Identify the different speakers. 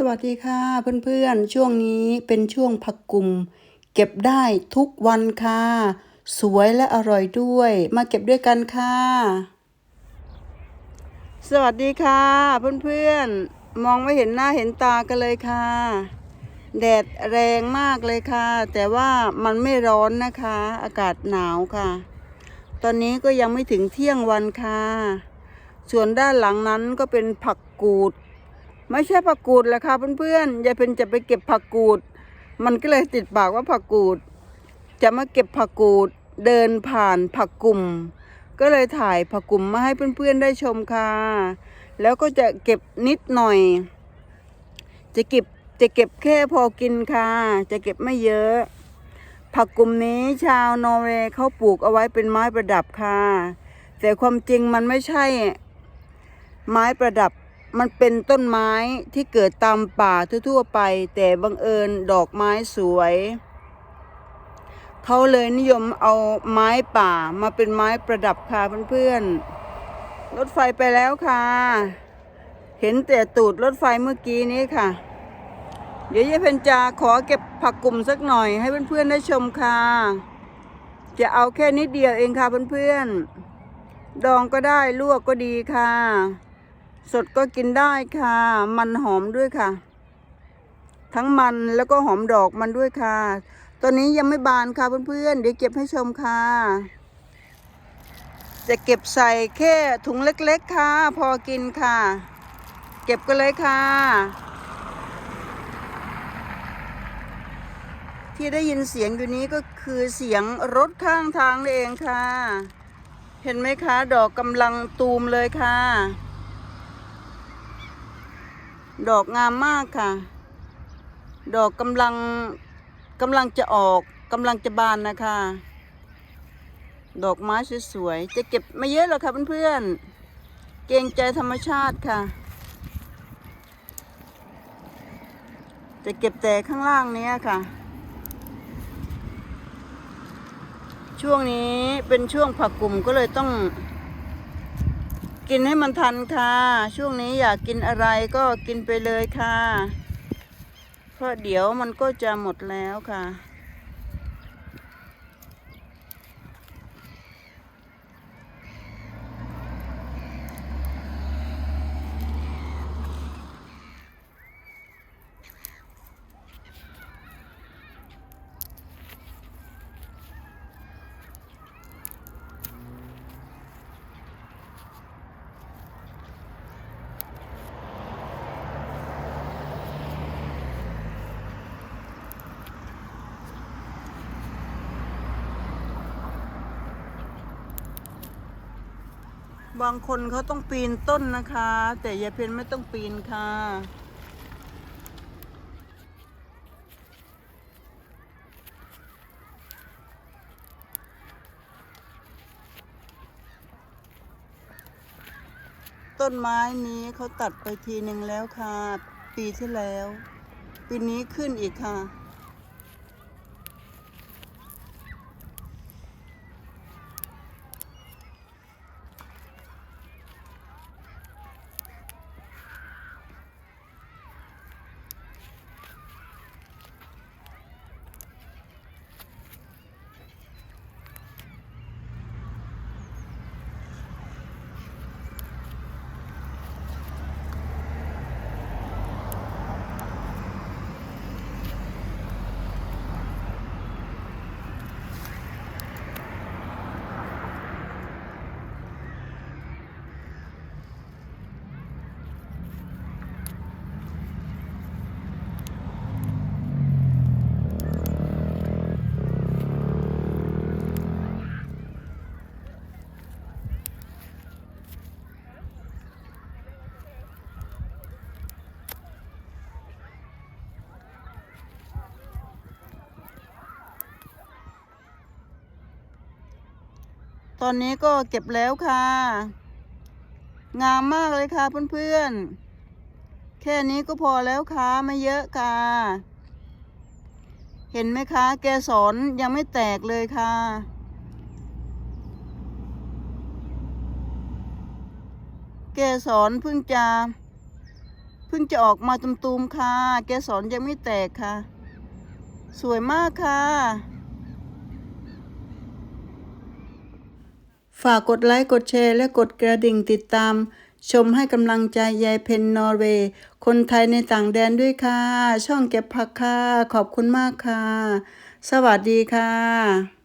Speaker 1: สวัสดีค่ะเพื่อนๆ ช่วงนี้เป็นช่วงผักกุม เก็บได้ทุกวันค่ะ สวยและอร่อยด้วย มาเก็บด้วยกันค่ะ สวัสดีค่ะเพื่อนๆ มองไม่เห็นหน้าเห็นตากันเลยค่ะ แดดแรงมากเลยค่ะ แต่ว่ามันไม่ร้อนนะคะ อากาศหนาวค่ะ ตอนนี้ก็ยังไม่ถึงเที่ยงวันค่ะ ส่วนด้านหลังนั้นก็เป็นผักกูด ไม่ใช่ผักกูดแหละค่ะเพื่อนๆยายเพนจะไปเก็บผักกูด มันก็เลยติดปากว่าผักกูด จะมาเก็บผักกูดเดินผ่านผักกลุ่ม ก็เลยถ่ายผักกลุ่มมาให้เพื่อนๆได้ชมค่ะ แล้วก็จะเก็บนิดหน่อย จะเก็บจะเก็บแค่พอกินค่ะ จะเก็บไม่เยอะ ผักกลุ่มนี้ชาวนอร์เวย์เขาปลูกเอาไว้เป็นไม้ประดับค่ะ แต่ความจริงมันไม่ใช่ ไม้ประดับ มันเป็นต้นไม้ที่เกิดตามป่าทั่วๆไป แต่บังเอิญดอกไม้สวย เขาเลยนิยมเอาไม้ป่ามาเป็นไม้ประดับค่ะเพื่อนๆ รถไฟไปแล้วค่ะ เห็นแต่ตูดรถไฟเมื่อกี้นี้ค่ะ เดี๋ยวยายเพนจาขอเก็บผักกลุ่มสักหน่อยให้เพื่อนๆได้ชมค่ะ จะเอาแค่นิดเดียวเองค่ะเพื่อนๆ ดองก็ได้ลวกก็ดีค่ะ สดก็กินได้ค่ะ มันหอมด้วยค่ะ ทั้งมันแล้วก็หอมดอกมันด้วยค่ะ ตอนนี้ยังไม่บานค่ะเพื่อนๆ เดี๋ยวเก็บให้ชมค่ะ จะเก็บใส่แค่ถุงเล็กๆค่ะ พอกินค่ะ เก็บกันเลยค่ะ ที่ได้ยินเสียงอยู่นี้ก็คือเสียงรถข้างทางนี่เองค่ะ เห็นไหมคะ ดอกกำลังตูมเลยค่ะ ดอกงามมากค่ะ ดอกกำลังกำลังจะออกกำลังจะบานนะคะ ดอกไม้สวยๆ จะเก็บไม่เยอะหรอกค่ะเพื่อนๆ เกรงใจธรรมชาติค่ะ จะเก็บแต่ข้างล่างนี้ค่ะ ช่วงนี้เป็นช่วงผักกลุ่มก็เลยต้อง กินให้มันทันค่ะ ช่วงนี้อยากกินอะไรก็กินไปเลยค่ะ เพราะเดี๋ยวมันก็จะหมดแล้วค่ะ บางคนเขาต้องปีนต้นนะคะ แต่ยายเพนไม่ต้องปีนค่ะ ต้นไม้นี้เขาตัดไปทีหนึ่งแล้วค่ะ ปีที่แล้ว ปีนี้ขึ้นอีกค่ะ ตอนนี้ก็เก็บแล้วค่ะ งามมากเลยค่ะเพื่อนๆ แค่นี้ก็พอแล้วค่ะไม่เยอะค่ะ เห็นไหมคะแกสอนยังไม่แตกเลยค่ะเกสรเพิ่งจะเพิ่งจะออกมาตุมๆค่ะ แกสอนยังไม่แตกค่ะ สวยมากค่ะ ฝากกดไลค์กดแชร์และกดกระดิ่งติดตาม ชมให้กำลังใจยายเพนนอร์เวย์ คนไทยในต่างแดนด้วยค่ะ ช่องเก็บผักค่ะ ขอบคุณมากค่ะ สวัสดีค่ะ